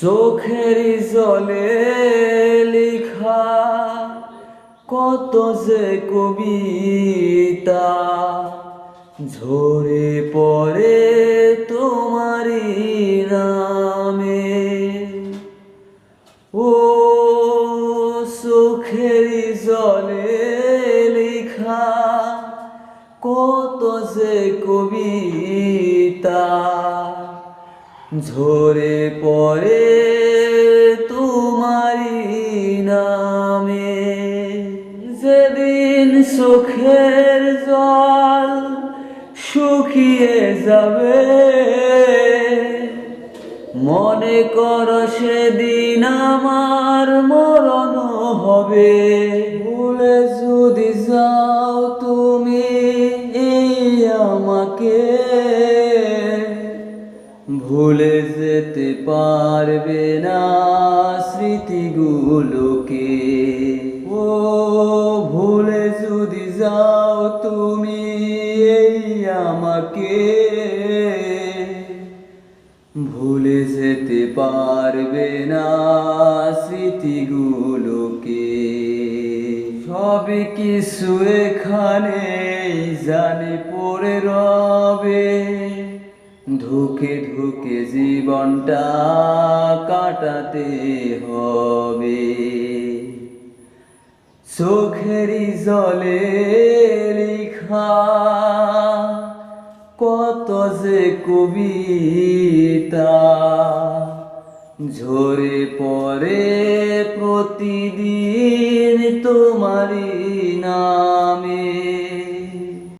চোখের জলে লিখা কত যে কবিতা ঝরে পড়ে তোমারি নামে। ও চোখের জলে লিখা কত যে কবিতা ঝরে পড়ে তোমারি নামে। যেদিন সুখের জল শুকিয়ে যাবে, মনে কর সেদিন আমার মরণ হবে। ভুলে যদি যাও ভুলে যেতে পারবে না স্মৃতিগুলোকে। ও ভুলে যদি যাও তুমি এই আমাকে। ভুলে যেতে পারবে না স্মৃতিগুলোকে। সব কিছু এখানে জানি পড়ে রবে। ধুকে ধুকে জীবনটা কাটাতে হবে। চোখেরই জলে লিখা কত যে কবিতা ঝরে পড়ে প্রতিদিন তোমারি নামে।